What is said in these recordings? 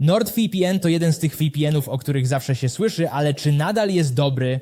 NordVPN to jeden z tych VPN-ów, o których zawsze się słyszy, ale czy nadal jest dobry?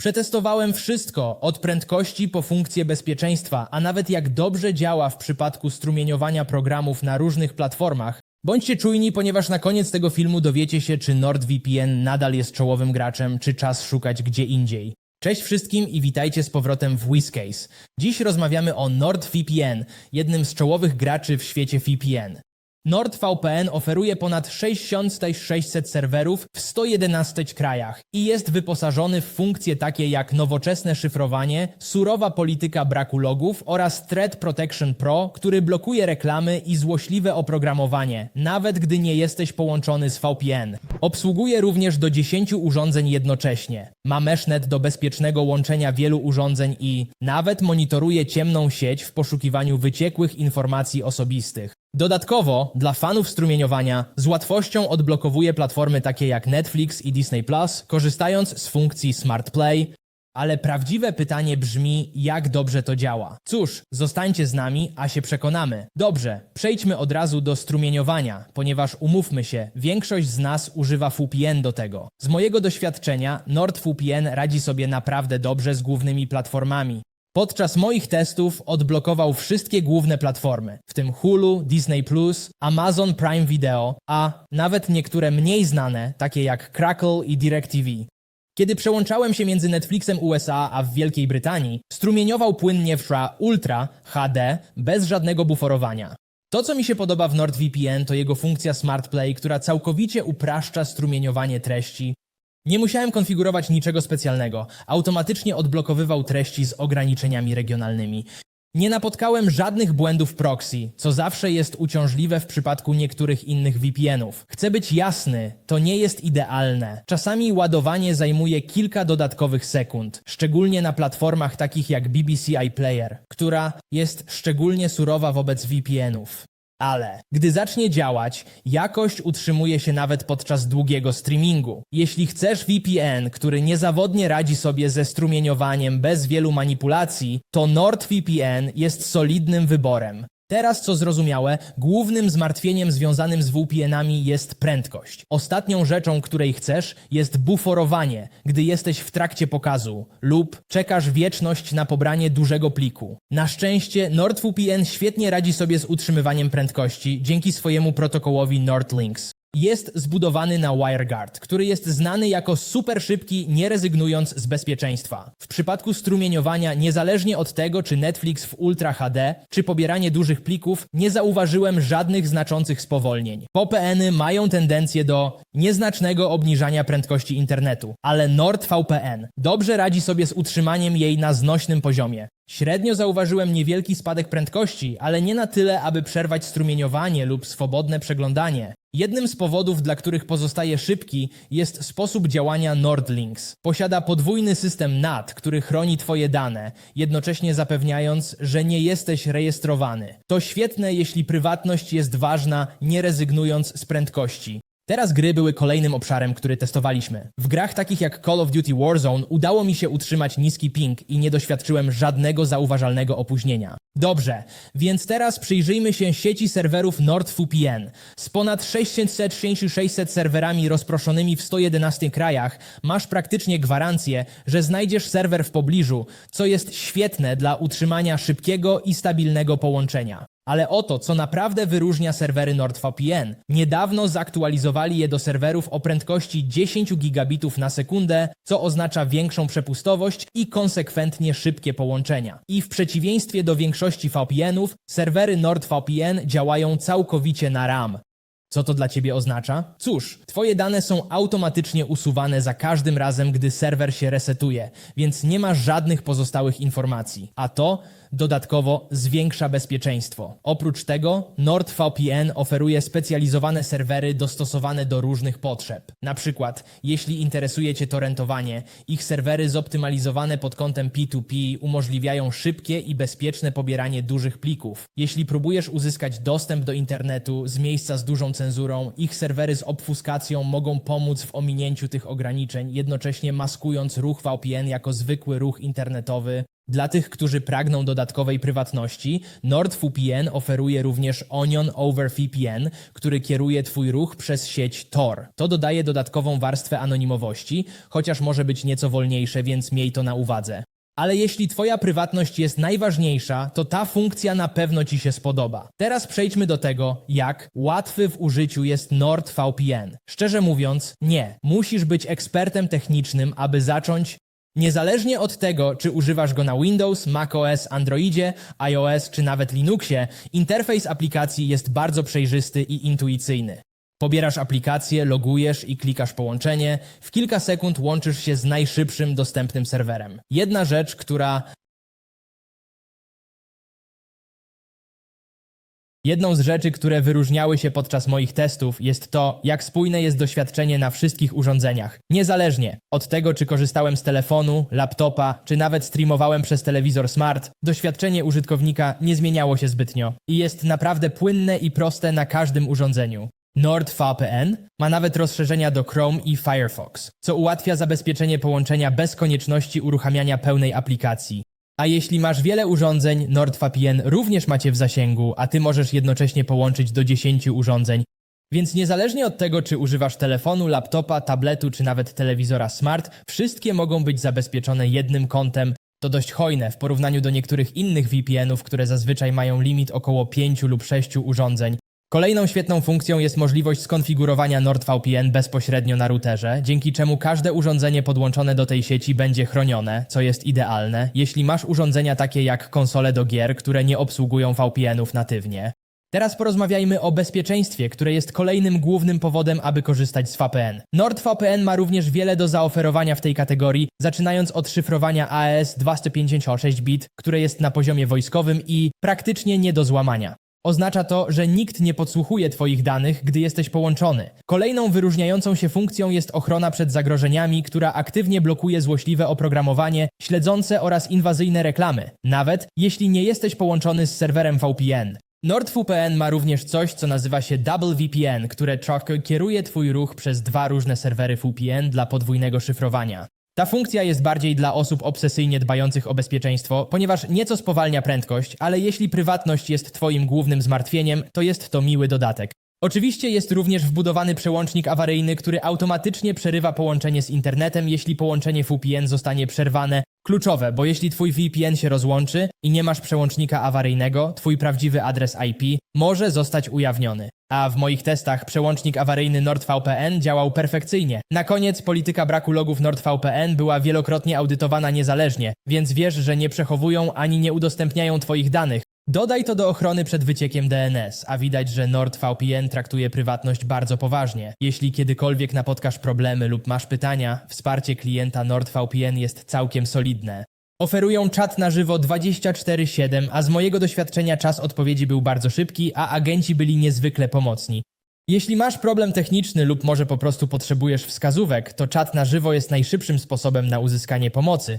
Przetestowałem wszystko, od prędkości po funkcję bezpieczeństwa, a nawet jak dobrze działa w przypadku strumieniowania programów na różnych platformach. Bądźcie czujni, ponieważ na koniec tego filmu dowiecie się, czy NordVPN nadal jest czołowym graczem, czy czas szukać gdzie indziej. Cześć wszystkim i witajcie z powrotem w WizCase. Dziś rozmawiamy o NordVPN, jednym z czołowych graczy w świecie VPN. NordVPN oferuje ponad 6600 serwerów w 111 krajach i jest wyposażony w funkcje takie jak nowoczesne szyfrowanie, surowa polityka braku logów oraz Threat Protection Pro, który blokuje reklamy i złośliwe oprogramowanie, nawet gdy nie jesteś połączony z VPN. Obsługuje również do 10 urządzeń jednocześnie. Ma meshnet do bezpiecznego łączenia wielu urządzeń i nawet monitoruje ciemną sieć w poszukiwaniu wyciekłych informacji osobistych. Dodatkowo, dla fanów strumieniowania, z łatwością odblokowuje platformy takie jak Netflix i Disney Plus, korzystając z funkcji Smart Play. Ale prawdziwe pytanie brzmi, jak dobrze to działa. Cóż, zostańcie z nami, a się przekonamy. Dobrze, przejdźmy od razu do strumieniowania, ponieważ umówmy się, większość z nas używa VPN do tego. Z mojego doświadczenia, NordVPN radzi sobie naprawdę dobrze z głównymi platformami. Podczas moich testów odblokował wszystkie główne platformy, w tym Hulu, Disney+, Amazon Prime Video, a nawet niektóre mniej znane, takie jak Crackle i DirecTV. Kiedy przełączałem się między Netflixem USA a w Wielkiej Brytanii, strumieniował płynnie w Tra Ultra HD bez żadnego buforowania. To, co mi się podoba w NordVPN, to jego funkcja Smart Play, która całkowicie upraszcza strumieniowanie treści, nie musiałem konfigurować niczego specjalnego. Automatycznie odblokowywał treści z ograniczeniami regionalnymi. Nie napotkałem żadnych błędów proxy, co zawsze jest uciążliwe w przypadku niektórych innych VPN-ów. Chcę być jasny, to nie jest idealne. Czasami ładowanie zajmuje kilka dodatkowych sekund, szczególnie na platformach takich jak BBC iPlayer, która jest szczególnie surowa wobec VPN-ów. Ale gdy zacznie działać, jakość utrzymuje się nawet podczas długiego streamingu. Jeśli chcesz VPN, który niezawodnie radzi sobie ze strumieniowaniem bez wielu manipulacji, to NordVPN jest solidnym wyborem. Teraz, co zrozumiałe, głównym zmartwieniem związanym z VPN-ami jest prędkość. Ostatnią rzeczą, której chcesz, jest buforowanie, gdy jesteś w trakcie pokazu lub czekasz wieczność na pobranie dużego pliku. Na szczęście NordVPN świetnie radzi sobie z utrzymywaniem prędkości dzięki swojemu protokołowi NordLynx. Jest zbudowany na WireGuard, który jest znany jako super szybki, nie rezygnując z bezpieczeństwa. W przypadku strumieniowania, niezależnie od tego, czy Netflix w Ultra HD, czy pobieranie dużych plików, nie zauważyłem żadnych znaczących spowolnień. VPN-y mają tendencję do nieznacznego obniżania prędkości internetu, ale NordVPN dobrze radzi sobie z utrzymaniem jej na znośnym poziomie. Średnio zauważyłem niewielki spadek prędkości, ale nie na tyle, aby przerwać strumieniowanie lub swobodne przeglądanie. Jednym z powodów, dla których pozostaje szybki, jest sposób działania NordLynx. Posiada podwójny system NAT, który chroni Twoje dane, jednocześnie zapewniając, że nie jesteś rejestrowany. To świetne, jeśli prywatność jest ważna, nie rezygnując z prędkości. Teraz gry były kolejnym obszarem, który testowaliśmy. W grach takich jak Call of Duty Warzone udało mi się utrzymać niski ping i nie doświadczyłem żadnego zauważalnego opóźnienia. Dobrze, więc teraz przyjrzyjmy się sieci serwerów NordVPN. Z ponad 666 serwerami rozproszonymi w 111 krajach masz praktycznie gwarancję, że znajdziesz serwer w pobliżu, co jest świetne dla utrzymania szybkiego i stabilnego połączenia. Ale oto, co naprawdę wyróżnia serwery NordVPN. Niedawno zaktualizowali je do serwerów o prędkości 10 gigabitów na sekundę, co oznacza większą przepustowość i konsekwentnie szybkie połączenia. I w przeciwieństwie do większości VPN-ów, serwery NordVPN działają całkowicie na RAM. Co to dla ciebie oznacza? Cóż, twoje dane są automatycznie usuwane za każdym razem, gdy serwer się resetuje, więc nie ma żadnych pozostałych informacji. A to dodatkowo zwiększa bezpieczeństwo. Oprócz tego NordVPN oferuje specjalizowane serwery dostosowane do różnych potrzeb. Na przykład, jeśli interesuje Cię torrentowanie, ich serwery zoptymalizowane pod kątem P2P umożliwiają szybkie i bezpieczne pobieranie dużych plików. Jeśli próbujesz uzyskać dostęp do internetu z miejsca z dużą cenzurą, ich serwery z obfuskacją mogą pomóc w ominięciu tych ograniczeń, jednocześnie maskując ruch VPN jako zwykły ruch internetowy. Dla tych, którzy pragną dodatkowej prywatności, NordVPN oferuje również Onion over VPN, który kieruje Twój ruch przez sieć Tor. To dodaje dodatkową warstwę anonimowości, chociaż może być nieco wolniejsze, więc miej to na uwadze. Ale jeśli Twoja prywatność jest najważniejsza, to ta funkcja na pewno Ci się spodoba. Teraz przejdźmy do tego, jak łatwy w użyciu jest NordVPN. Szczerze mówiąc, nie. Musisz być ekspertem technicznym, aby zacząć Niezależnie od tego, czy używasz go na Windows, macOS, Androidzie, iOS czy nawet Linuxie, interfejs aplikacji jest bardzo przejrzysty i intuicyjny. Pobierasz aplikację, logujesz i klikasz połączenie. W kilka sekund łączysz się z najszybszym dostępnym serwerem. Jedna rzecz, która Jedną z rzeczy, które wyróżniały się podczas moich testów, jest to, jak spójne jest doświadczenie na wszystkich urządzeniach. Niezależnie od tego, czy korzystałem z telefonu, laptopa, czy nawet streamowałem przez telewizor smart, doświadczenie użytkownika nie zmieniało się zbytnio i jest naprawdę płynne i proste na każdym urządzeniu. NordVPN ma nawet rozszerzenia do Chrome i Firefox, co ułatwia zabezpieczenie połączenia bez konieczności uruchamiania pełnej aplikacji. A jeśli masz wiele urządzeń, NordVPN również macie w zasięgu, a ty możesz jednocześnie połączyć do 10 urządzeń. Więc niezależnie od tego, czy używasz telefonu, laptopa, tabletu, czy nawet telewizora smart, wszystkie mogą być zabezpieczone jednym kontem. To dość hojne w porównaniu do niektórych innych VPN-ów, które zazwyczaj mają limit około 5 lub 6 urządzeń. Kolejną świetną funkcją jest możliwość skonfigurowania NordVPN bezpośrednio na routerze, dzięki czemu każde urządzenie podłączone do tej sieci będzie chronione, co jest idealne, jeśli masz urządzenia takie jak konsole do gier, które nie obsługują VPN-ów natywnie. Teraz porozmawiajmy o bezpieczeństwie, które jest kolejnym głównym powodem, aby korzystać z VPN. NordVPN ma również wiele do zaoferowania w tej kategorii, zaczynając od szyfrowania AES 256 bit, które jest na poziomie wojskowym i praktycznie nie do złamania. Oznacza to, że nikt nie podsłuchuje Twoich danych, gdy jesteś połączony. Kolejną wyróżniającą się funkcją jest ochrona przed zagrożeniami, która aktywnie blokuje złośliwe oprogramowanie, śledzące oraz inwazyjne reklamy, nawet jeśli nie jesteś połączony z serwerem VPN. NordVPN ma również coś, co nazywa się Double VPN, które kieruje Twój ruch przez dwa różne serwery VPN dla podwójnego szyfrowania. Ta funkcja jest bardziej dla osób obsesyjnie dbających o bezpieczeństwo, ponieważ nieco spowalnia prędkość, ale jeśli prywatność jest Twoim głównym zmartwieniem, to jest to miły dodatek. Oczywiście jest również wbudowany przełącznik awaryjny, który automatycznie przerywa połączenie z internetem, jeśli połączenie VPN zostanie przerwane. Kluczowe, bo jeśli Twój VPN się rozłączy i nie masz przełącznika awaryjnego, Twój prawdziwy adres IP może zostać ujawniony. A w moich testach przełącznik awaryjny NordVPN działał perfekcyjnie. Na koniec polityka braku logów NordVPN była wielokrotnie audytowana niezależnie, więc wiesz, że nie przechowują ani nie udostępniają Twoich danych. Dodaj to do ochrony przed wyciekiem DNS, a widać, że NordVPN traktuje prywatność bardzo poważnie. Jeśli kiedykolwiek napotkasz problemy lub masz pytania, wsparcie klienta NordVPN jest całkiem solidne. Oferują czat na żywo 24/7, a z mojego doświadczenia czas odpowiedzi był bardzo szybki, a agenci byli niezwykle pomocni. Jeśli masz problem techniczny lub może po prostu potrzebujesz wskazówek, to czat na żywo jest najszybszym sposobem na uzyskanie pomocy.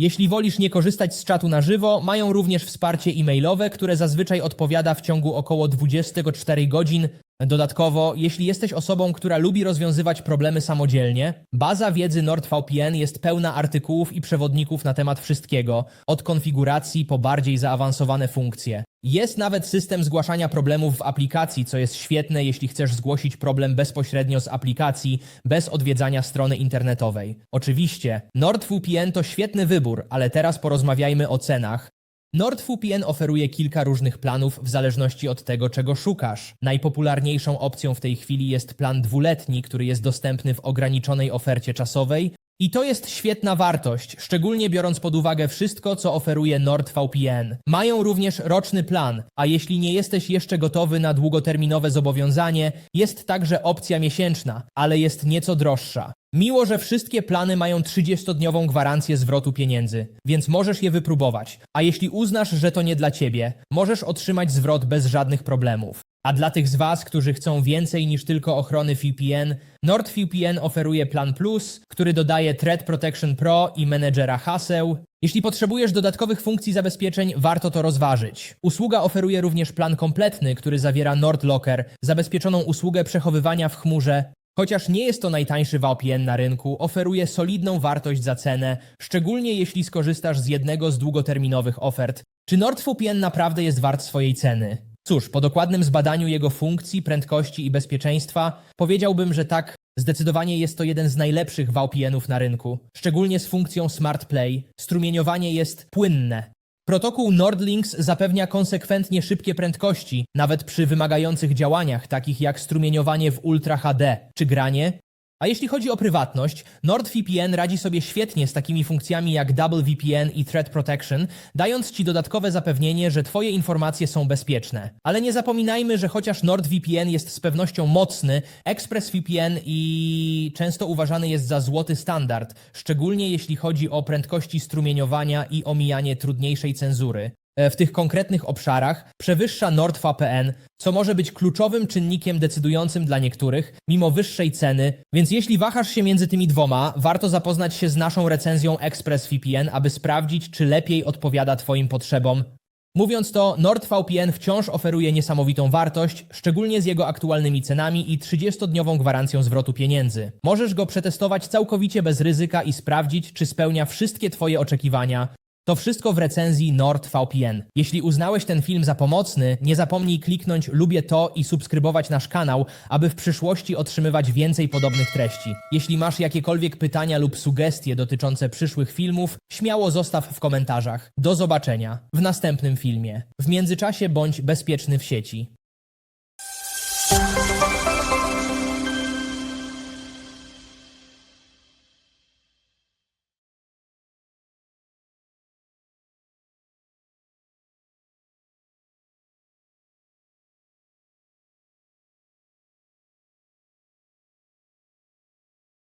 Jeśli wolisz nie korzystać z czatu na żywo, mają również wsparcie e-mailowe, które zazwyczaj odpowiada w ciągu około 24 godzin. Dodatkowo, jeśli jesteś osobą, która lubi rozwiązywać problemy samodzielnie, baza wiedzy NordVPN jest pełna artykułów i przewodników na temat wszystkiego, od konfiguracji po bardziej zaawansowane funkcje. Jest nawet system zgłaszania problemów w aplikacji, co jest świetne, jeśli chcesz zgłosić problem bezpośrednio z aplikacji, bez odwiedzania strony internetowej. Oczywiście, NordVPN to świetny wybór, ale teraz porozmawiajmy o cenach. NordVPN oferuje kilka różnych planów w zależności od tego, czego szukasz. Najpopularniejszą opcją w tej chwili jest plan dwuletni, który jest dostępny w ograniczonej ofercie czasowej. I to jest świetna wartość, szczególnie biorąc pod uwagę wszystko, co oferuje NordVPN. Mają również roczny plan, a jeśli nie jesteś jeszcze gotowy na długoterminowe zobowiązanie, jest także opcja miesięczna, ale jest nieco droższa. Miło, że wszystkie plany mają 30-dniową gwarancję zwrotu pieniędzy, więc możesz je wypróbować. A jeśli uznasz, że to nie dla ciebie, możesz otrzymać zwrot bez żadnych problemów. A dla tych z Was, którzy chcą więcej niż tylko ochrony VPN, NordVPN oferuje Plan Plus, który dodaje Threat Protection Pro i menedżera haseł. Jeśli potrzebujesz dodatkowych funkcji zabezpieczeń, warto to rozważyć. Usługa oferuje również plan kompletny, który zawiera NordLocker, zabezpieczoną usługę przechowywania w chmurze. Chociaż nie jest to najtańszy VPN na rynku, oferuje solidną wartość za cenę, szczególnie jeśli skorzystasz z jednego z długoterminowych ofert. Czy NordVPN naprawdę jest wart swojej ceny? Cóż, po dokładnym zbadaniu jego funkcji, prędkości i bezpieczeństwa, powiedziałbym, że tak, zdecydowanie jest to jeden z najlepszych VPN-ów na rynku. Szczególnie z funkcją Smart Play, strumieniowanie jest płynne. Protokół Nordlinks zapewnia konsekwentnie szybkie prędkości, nawet przy wymagających działaniach, takich jak strumieniowanie w Ultra HD czy granie. A jeśli chodzi o prywatność, NordVPN radzi sobie świetnie z takimi funkcjami jak Double VPN i Threat Protection, dając Ci dodatkowe zapewnienie, że Twoje informacje są bezpieczne. Ale nie zapominajmy, że chociaż NordVPN jest z pewnością mocny, ExpressVPN i często uważany jest za złoty standard, szczególnie jeśli chodzi o prędkości strumieniowania i omijanie trudniejszej cenzury. E, W tych konkretnych obszarach przewyższa NordVPN, co może być kluczowym czynnikiem decydującym dla niektórych, mimo wyższej ceny, więc jeśli wahasz się między tymi dwoma, warto zapoznać się z naszą recenzją ExpressVPN, aby sprawdzić, czy lepiej odpowiada Twoim potrzebom. Mówiąc to, NordVPN wciąż oferuje niesamowitą wartość, szczególnie z jego aktualnymi cenami i 30-dniową gwarancją zwrotu pieniędzy. Możesz go przetestować całkowicie bez ryzyka i sprawdzić, czy spełnia wszystkie Twoje oczekiwania. To wszystko w recenzji NordVPN. Jeśli uznałeś ten film za pomocny, nie zapomnij kliknąć lubię to i subskrybować nasz kanał, aby w przyszłości otrzymywać więcej podobnych treści. Jeśli masz jakiekolwiek pytania lub sugestie dotyczące przyszłych filmów, śmiało zostaw w komentarzach. Do zobaczenia w następnym filmie. W międzyczasie bądź bezpieczny w sieci.